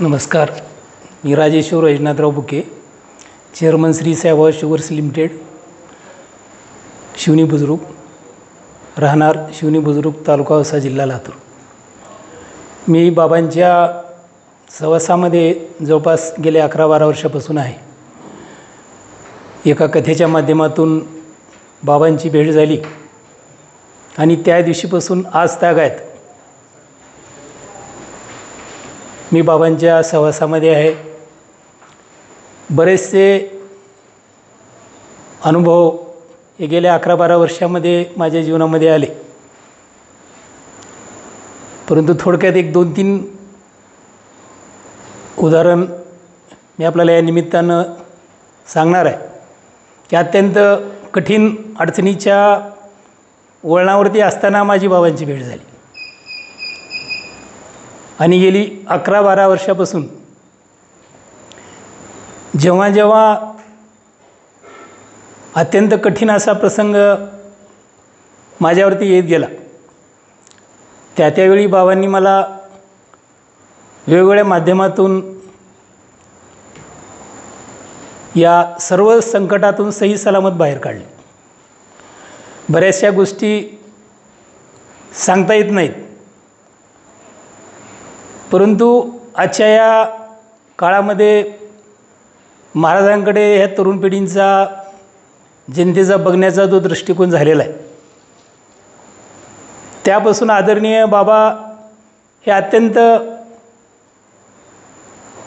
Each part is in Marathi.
नमस्कार. मी Rajeshwar Vaijnathrao Buke chairman Shri Saibaba sugars limited Shivni Bujurg राहणार शिवनी बुजुर्ग तालुका असा जिल्हा लातूर. मी बाबांच्या सहवासामध्ये जवळपास गेले अकरा बारा वर्षापासून आहे. एका कथेच्या माध्यमातून बाबांची भेट झाली. आणि त्या दिवशीपासून आज तागायत मी बाबांच्या सहवासामध्ये आहे. बरेचसे अनुभव हे गेल्या अकरा बारा वर्षामध्ये माझ्या जीवनामध्ये आले. परंतु थोडक्यात एक दोन तीन उदाहरण मी आपल्याला या निमित्तानं सांगणार आहे. की अत्यंत कठीण अडचणीच्या वळणावरती असताना माझी बाबांची भेट झाली. आणि गेली अकरा बारा वर्षापासून. जेव्हा जेव्हा अत्यंत कठीण असा प्रसंग माझ्यावरती येत गेला त्या त्यावेळी बाबांनी मला वेगवेगळ्या माध्यमातून या सर्व संकटातून सही सलामत बाहेर काढले. बऱ्याचशा गोष्टी सांगता येत नाहीत. परंतु आजच्या या काळामध्ये महाराजांकडे ह्या तरुण पिढींचा जनतेचा बघण्याचा जो दृष्टिकोन झालेला आहे त्यापासून आदरणीय बाबा हे अत्यंत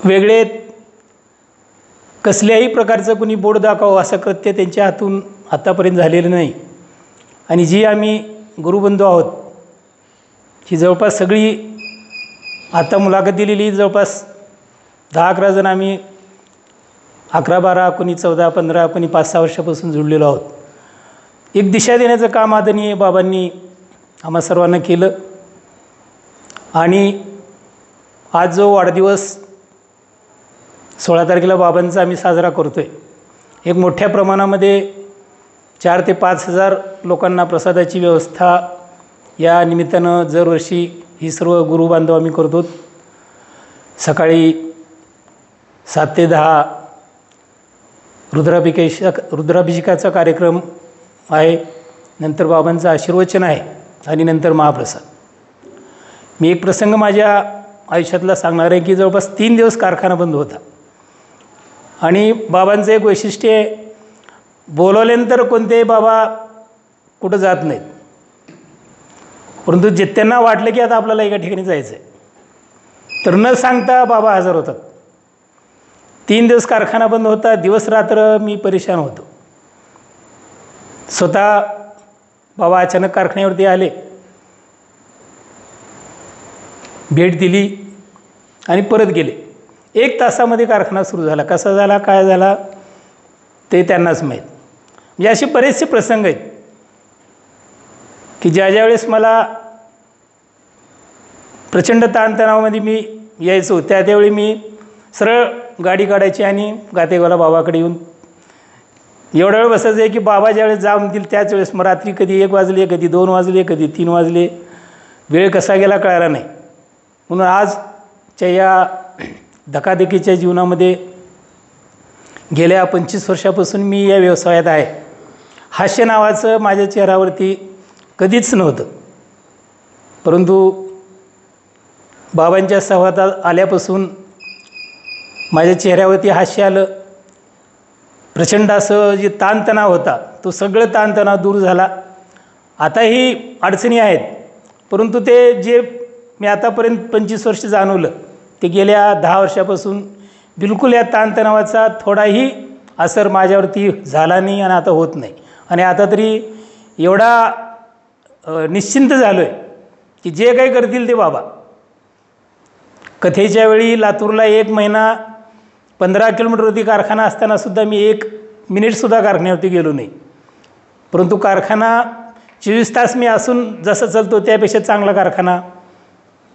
वेगळे कसल्याही प्रकारचं कुणी बोर्ड दाखवावं असं कृत्य त्यांच्या हातून आत्तापर्यंत झालेलं नाही. आणि जी आम्ही गुरुबंधू आहोत ही जवळपास सगळी आता मुलाखत दिलेली जवळपास दहा अकरा जण आम्ही अकरा बारा कोणी चौदा पंधरा कोणी पाच सहा वर्षापासून जुळलेलो आहोत. एक दिशा देण्याचं काम आदरणीय बाबांनी आम्हा सर्वांना केलं. आणि आज जो वाढदिवस सोळा तारखेला बाबांचा आम्ही साजरा करतो आहे एक मोठ्या प्रमाणामध्ये चार ते पाच हजार लोकांना प्रसादाची व्यवस्था या निमित्तानं दरवर्षी ही सर्व गुरुबांधव आम्ही करतो सकाळी सात ते दहा रुद्राभिषेक रुद्राभिषेकाचा कार्यक्रम आहे. नंतर बाबांचं आशीर्वचन आहे आणि नंतर महाप्रसाद. मी एक प्रसंग माझ्या आयुष्यातला सांगणार आहे की जवळपास तीन दिवस कारखाना बंद होता. आणि बाबांचं एक वैशिष्ट्य आहे बोलवल्यानंतर कोणतेही बाबा कुठं जात नाहीत. परंतु जे त्यांना वाटलं की आता आपल्याला एका ठिकाणी जायचं आहे तर न सांगता बाबा हजर होतात. तीन दिवस कारखाना बंद होता दिवस रात्र मी परेशान होतो. स्वतः बाबा अचानक कारखान्यावरती आले. भेट दिली आणि परत गेले. एक तासामध्ये कारखाना सुरू झाला. कसा झाला काय झाला ते त्यांनाच माहीत. म्हणजे असे बरेचसे प्रसंग आहेत. की ज्या ज्या वेळेस मला प्रचंड ताणतणावामध्ये मी यायचो त्या त्यावेळी मी सरळ गाडी काढायची आणि गातेगावला बाबाकडे येऊन एवढा वेळ बसायचं आहे की बाबा ज्यावेळेस जा म्हणतील त्याच वेळेस मग रात्री कधी एक वाजले कधी दोन वाजले कधी तीन वाजले वेळ कसा गेला कळायला नाही. म्हणून आजच्या या धकाधकीच्या जीवनामध्ये गेल्या पंचवीस वर्षापासून मी या व्यवसायात आहे. हास्य नावाचं माझ्या चेहऱ्यावरती कधीच नव्हतं. परंतु बाबांच्या सहवातात आल्यापासून माझ्या चेहऱ्यावरती हास्य आलं. प्रचंड असं जे ताणतणाव होता तो सगळं ताणतणाव दूर झाला. आताही अडचणी आहेत परंतु ते जे मी आतापर्यंत पंचवीस वर्ष जाणवलं ते गेल्या दहा वर्षापासून बिलकुल या ताणतणावाचा थोडाही असर माझ्यावरती झाला नाही आणि आता होत नाही. आणि आता तरी एवढा निश्चिंत झालो आहे की जे काही करतील ते बाबा. कथेच्या वेळी लातूरला एक महिना पंधरा किलोमीटरवरती कारखाना असतानासुद्धा मी एक मिनिटसुद्धा कारखान्यावरती गेलो नाही. परंतु कारखाना चोवीस तास मी असून जसं चालतो त्यापेक्षा चांगला कारखाना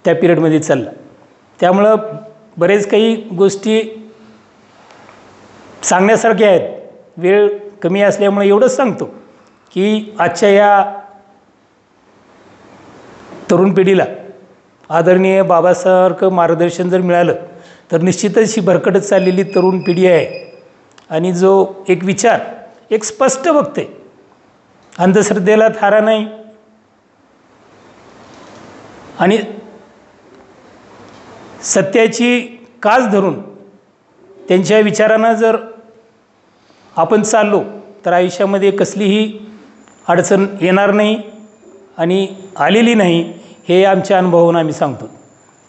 त्या पिरियडमध्ये चालला. त्यामुळं बरेच काही गोष्टी सांगण्यासारख्या आहेत. वेळ कमी असल्यामुळे एवढंच सांगतो की आजच्या या तरुण पिढीला. आदरणीय बाबासारखं मार्गदर्शन जर मिळालं तर निश्चितच ही भरकटत चाललेली तरुण पिढी आहे. आणि जो एक विचार एक स्पष्ट बघते अंधश्रद्धेला थारा नाही. आणि सत्याची कास धरून त्यांच्या विचारांना जर आपण चाललो तर आयुष्यामध्ये कसलीही अडचण येणार नाही आणि आलेली नाही. हे आमच्या अनुभवावरून आम्ही सांगतो.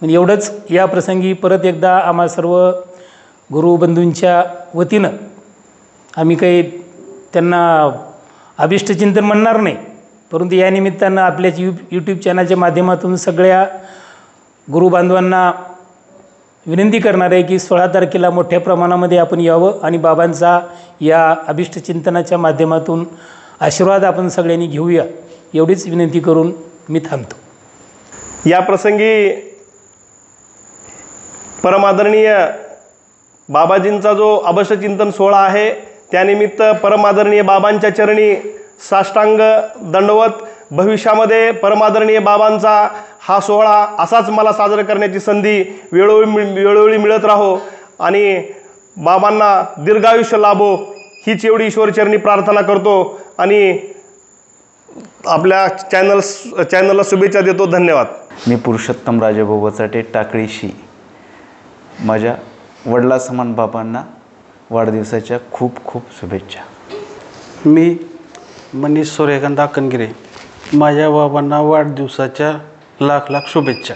पण एवढंच या प्रसंगी परत एकदा आम्हा सर्व गुरुबंधूंच्या वतीनं आम्ही काही त्यांना अभिष्टचिंतन म्हणणार नाही परंतु या निमित्तानं आपल्या यू यूट्यूब चॅनलच्या माध्यमातून सगळ्या गुरुबांधवांना विनंती करणार आहे की सोळा तारखेला मोठ्या प्रमाणामध्ये आपण यावं आणि बाबांचा या अभिष्टचिंतनाच्या माध्यमातून आशीर्वाद आपण सगळ्यांनी घेऊया एवढीच विनंती करून मी थांबतो. या प्रसंगी परमादरणीय बाबाजींचा जो अभशचिंतन सोहळा आहे त्यानिमित्त परमादरणीय बाबांच्या चरणी साष्टांग दंडवत भविष्यामध्ये परमादरणीय बाबांचा हा सोहळा असाच मला साजरा करण्याची संधी वेळोवेळी मिळ- वेळोवेळी मिळत राहो आणि बाबांना दीर्घायुष्य लाभो हीच एवढी ईश्वरचरणी प्रार्थना करतो आणि आपल्या चॅनल चॅनलला शुभेच्छा देतो. धन्यवाद. मी पुरुषोत्तम राजाभाऊ बचाटे टाकळीशी. माझ्या वडिलासमान बाबांना वाढदिवसाच्या खूप खूप शुभेच्छा. मी मनीष सूर्यकांत अक्कनगिरे माझ्या बाबांना वाढदिवसाच्या लाख लाख शुभेच्छा.